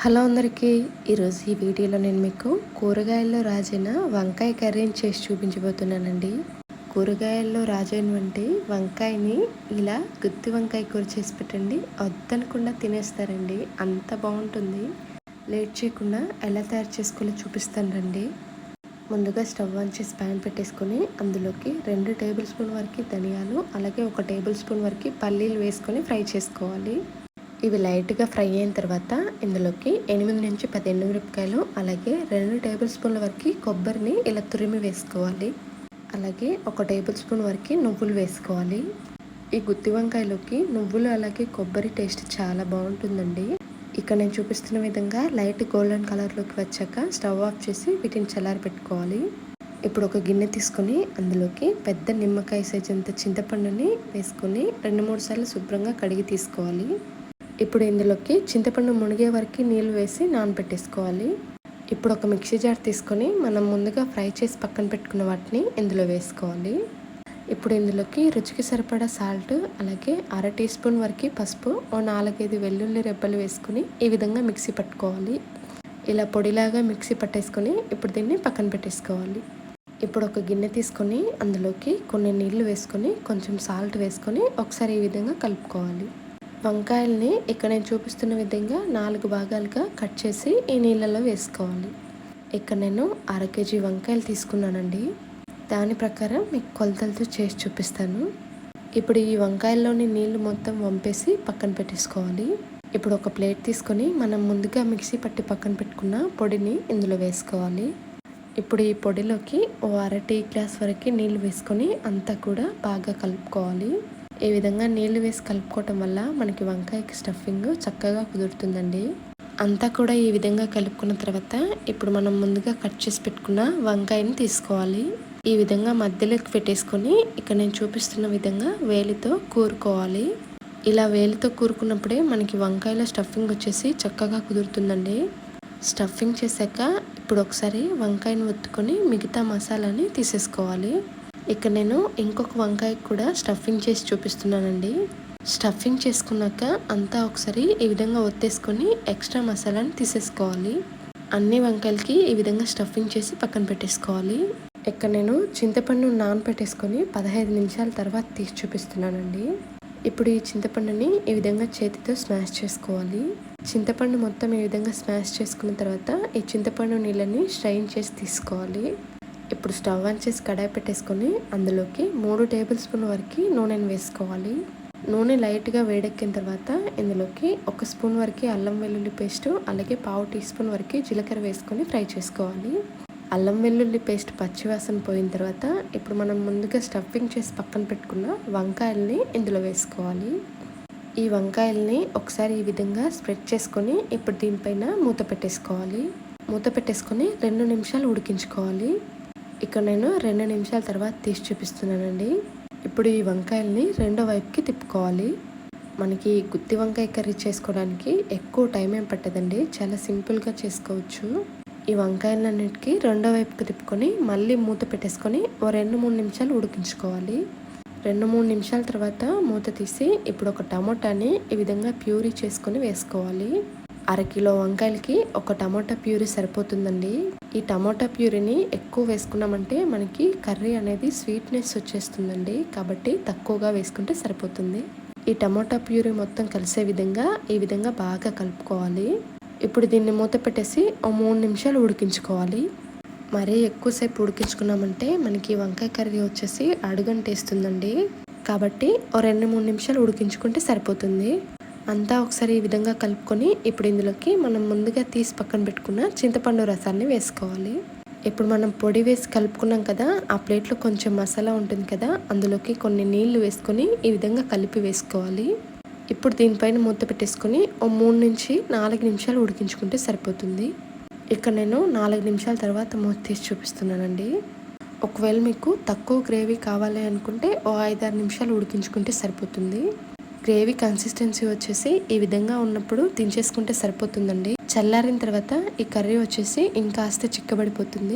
Hello అందరికీ. ఈరోజు ఈ వీడియోలో నేను మీకు కూరగాయల్లో రాజైన వంకాయ కర్రీని చేసి చూపించబోతున్నానండి. కూరగాయల్లో రాజైనటువంటి వంకాయని ఇలా గుత్తి వంకాయ కూర చేసి పెట్టండి. వద్దనకుండా తినేస్తారండి. అంత బాగుంటుంది. లేట్ చేయకుండా ఎలా తయారు చేసుకోవాలో చూపిస్తాను రండి. ముందుగా స్టవ్ ఆన్ చేసి ప్యాన్ పెట్టేసుకొని అందులోకి రెండు టేబుల్ స్పూన్ వరకు ధనియాలు అలాగే ఒక టేబుల్ స్పూన్ వరకు పల్లీలు వేసుకొని ఫ్రై చేసుకోవాలి. ఇవి లైట్గా ఫ్రై అయిన తర్వాత ఇందులోకి ఎనిమిది నుంచి పది ఎండుమిరపకాయలు అలాగే రెండు టేబుల్ స్పూన్ల వరకు కొబ్బరిని ఇలా తురిమి వేసుకోవాలి. అలాగే ఒక టేబుల్ స్పూన్ వరకు నువ్వులు వేసుకోవాలి. ఈ గుత్తి వంకాయలోకి నువ్వులు అలాగే కొబ్బరి టేస్ట్ చాలా బాగుంటుందండి. ఇక్కడ నేను చూపిస్తున్న విధంగా లైట్ గోల్డెన్ కలర్లోకి వచ్చాక స్టవ్ ఆఫ్ చేసి వీటిని చల్లారి పెట్టుకోవాలి. ఇప్పుడు ఒక గిన్నె తీసుకొని అందులోకి పెద్ద నిమ్మకాయ సైజ్ అంత చింతపండుని వేసుకొని రెండు మూడు సార్లు శుభ్రంగా కడిగి తీసుకోవాలి. ఇప్పుడు ఇందులోకి చింతపండు మునిగే వరకు నీళ్ళు వేసి నానబెట్టేసుకోవాలి. ఇప్పుడు ఒక మిక్సీ జార్ తీసుకొని మనం ముందుగా ఫ్రై చేసి పక్కన పెట్టుకున్న వాటిని ఇందులో వేసుకోవాలి. ఇప్పుడు ఇందులోకి రుచికి సరిపడా సాల్ట్ అలాగే అర టీ స్పూన్ వరకు పసుపు ఓ నాలుగైదు వెల్లుల్లి రెబ్బలు వేసుకుని ఈ విధంగా మిక్సీ పట్టుకోవాలి. ఇలా పొడిలాగా మిక్సీ పట్టేసుకొని ఇప్పుడు దీన్ని పక్కన పెట్టేసుకోవాలి. ఇప్పుడు ఒక గిన్నె తీసుకొని అందులోకి కొన్ని నీళ్ళు వేసుకొని కొంచెం సాల్ట్ వేసుకొని ఒకసారి ఈ విధంగా కలుపుకోవాలి. వంకాయల్ని ఇక్కడ నేను చూపిస్తున్న విధంగా నాలుగు భాగాలుగా కట్ చేసి ఈ నీళ్ళలో వేసుకోవాలి. ఇక్కడ నేను అర కేజీ వంకాయలు తీసుకున్నానండి. దాని ప్రకారం మీకు కొలతలతో చేసి చూపిస్తాను. ఇప్పుడు ఈ వంకాయల్లోని నీళ్ళు మొత్తం వంపేసి పక్కన పెట్టేసుకోవాలి. ఇప్పుడు ఒక ప్లేట్ తీసుకొని మనం ముందుగా మిక్సీ పట్టి పక్కన పెట్టుకున్న పొడిని ఇందులో వేసుకోవాలి. ఇప్పుడు ఈ పొడిలోకి ఓ అర టీ గ్లాస్ వరకు నీళ్ళు వేసుకొని అంతా కూడా బాగా కలుపుకోవాలి. ఈ విధంగా నీళ్ళు వేసి కలుపుకోవటం వల్ల మనకి వంకాయకి స్టఫింగ్ చక్కగా కుదురుతుందండి. అంతా కూడా ఈ విధంగా కలుపుకున్న తర్వాత ఇప్పుడు మనం ముందుగా కట్ చేసి పెట్టుకున్న వంకాయని తీసుకోవాలి. ఈ విధంగా మధ్యలోకి పెట్టేసుకొని ఇక్కడ నేను చూపిస్తున్న విధంగా వేలితో కూరుకోవాలి. ఇలా వేలితో కూరుకున్నప్పుడే మనకి వంకాయల స్టఫింగ్ వచ్చేసి చక్కగా కుదురుతుందండి. స్టఫింగ్ చేశాక ఇప్పుడు ఒకసారి వంకాయని ఒత్తుకొని మిగతా మసాలాని తీసేసుకోవాలి. ఇక్కడ నేను ఇంకొక వంకాయ కూడా స్టఫింగ్ చేసి చూపిస్తున్నానండి. స్టఫింగ్ చేసుకున్నాక అంతా ఒకసారి ఈ విధంగా ఒత్తేసుకొని ఎక్స్ట్రా మసాలాని తీసేసుకోవాలి. అన్ని వంకాయలకి ఈ విధంగా స్టఫింగ్ చేసి పక్కన పెట్టేసుకోవాలి. ఇక్కడ నేను చింతపండు నానపెట్టేసుకొని పదహైదు నిమిషాల తర్వాత తీసి చూపిస్తున్నానండి. ఇప్పుడు ఈ చింతపండుని ఈ విధంగా చేతితో స్మాష్ చేసుకోవాలి. చింతపండు మొత్తం ఈ విధంగా స్మాష్ చేసుకున్న తర్వాత ఈ చింతపండు నీళ్ళని స్ట్రైన్ చేసి తీసుకోవాలి. ఇప్పుడు స్టవ్ ఆన్ చేసి కడాయి పెట్టేసుకొని అందులోకి మూడు టేబుల్ స్పూన్ వరకు నూనెను వేసుకోవాలి. నూనె లైట్గా వేడెక్కిన తర్వాత ఇందులోకి ఒక స్పూన్ వరకు అల్లం వెల్లుల్లి పేస్ట్ అలాగే పావు టీ స్పూన్ వరకు జీలకర్ర వేసుకొని ఫ్రై చేసుకోవాలి. అల్లం వెల్లుల్లి పేస్ట్ పచ్చివాసన పోయిన తర్వాత ఇప్పుడు మనం ముందుగా స్టఫింగ్ చేసి పక్కన పెట్టుకున్న వంకాయల్ని ఇందులో వేసుకోవాలి. ఈ వంకాయల్ని ఒకసారి ఈ విధంగా స్ప్రెడ్ చేసుకొని ఇప్పుడు దీనిపైన మూత పెట్టేసుకోవాలి. మూత పెట్టేసుకొని రెండు నిమిషాలు ఉడికించుకోవాలి. ఇక్కడ నేను రెండు నిమిషాల తర్వాత తీసి చూపిస్తున్నానండి. ఇప్పుడు ఈ వంకాయల్ని రెండో వైపుకి తిప్పుకోవాలి. మనకి గుత్తి వంకాయ కర్రీ చేసుకోవడానికి ఎక్కువ టైం ఏం పట్టదండి. చాలా సింపుల్గా చేసుకోవచ్చు. ఈ వంకాయలన్నిటికీ రెండో వైపుకి తిప్పుకొని మళ్ళీ మూత పెట్టేసుకొని ఓ రెండు మూడు నిమిషాలు ఉడికించుకోవాలి. రెండు మూడు నిమిషాల తర్వాత మూత తీసి ఇప్పుడు ఒక టమోటాని ఈ విధంగా ప్యూరీ చేసుకొని వేసుకోవాలి. అరకిలో వంకాయలకి ఒక టమాటా ప్యూరీ సరిపోతుందండి. ఈ టమాటా ప్యూరీని ఎక్కువ వేసుకున్నామంటే మనకి కర్రీ అనేది స్వీట్నెస్ వచ్చేస్తుందండి. కాబట్టి తక్కువగా వేసుకుంటే సరిపోతుంది. ఈ టమాటా ప్యూరీ మొత్తం కలిసే విధంగా ఈ విధంగా బాగా కలుపుకోవాలి. ఇప్పుడు దీన్ని మూత పెట్టేసి ఓ మూడు నిమిషాలు ఉడికించుకోవాలి. మరీ ఎక్కువసేపు ఉడికించుకున్నామంటే మనకి వంకాయ కర్రీ వచ్చేసి అడుగంటేస్తుందండి. కాబట్టి ఓ రెండు మూడు నిమిషాలు ఉడికించుకుంటే సరిపోతుంది. అంతా ఒకసారి ఈ విధంగా కలుపుకొని ఇప్పుడు ఇందులోకి మనం ముందుగా తీసి పక్కన పెట్టుకున్న చింతపండు రసాన్ని వేసుకోవాలి. ఇప్పుడు మనం పొడి వేసి కలుపుకున్నాం కదా ఆ ప్లేట్లో కొంచెం మసాలా ఉంటుంది కదా అందులోకి కొన్ని నీళ్ళు వేసుకొని ఈ విధంగా కలిపి వేసుకోవాలి. ఇప్పుడు దీనిపైన మూత పెట్టేసుకొని ఓ మూడు నుంచి నాలుగు నిమిషాలు ఉడికించుకుంటే సరిపోతుంది. ఇక్కడ నేను నాలుగు నిమిషాల తర్వాత మూత తీసి చూపిస్తున్నానండి. ఒకవేళ మీకు తక్కువ గ్రేవీ కావాలి అనుకుంటే ఓ ఐదారు నిమిషాలు ఉడికించుకుంటే సరిపోతుంది. గ్రేవీ కన్సిస్టెన్సీ వచ్చేసి ఈ విధంగా ఉన్నప్పుడు దించేసుకుంటే సరిపోతుందండి. చల్లారిన తర్వాత ఈ కర్రీ వచ్చేసి ఇంకాస్త చిక్కబడిపోతుంది.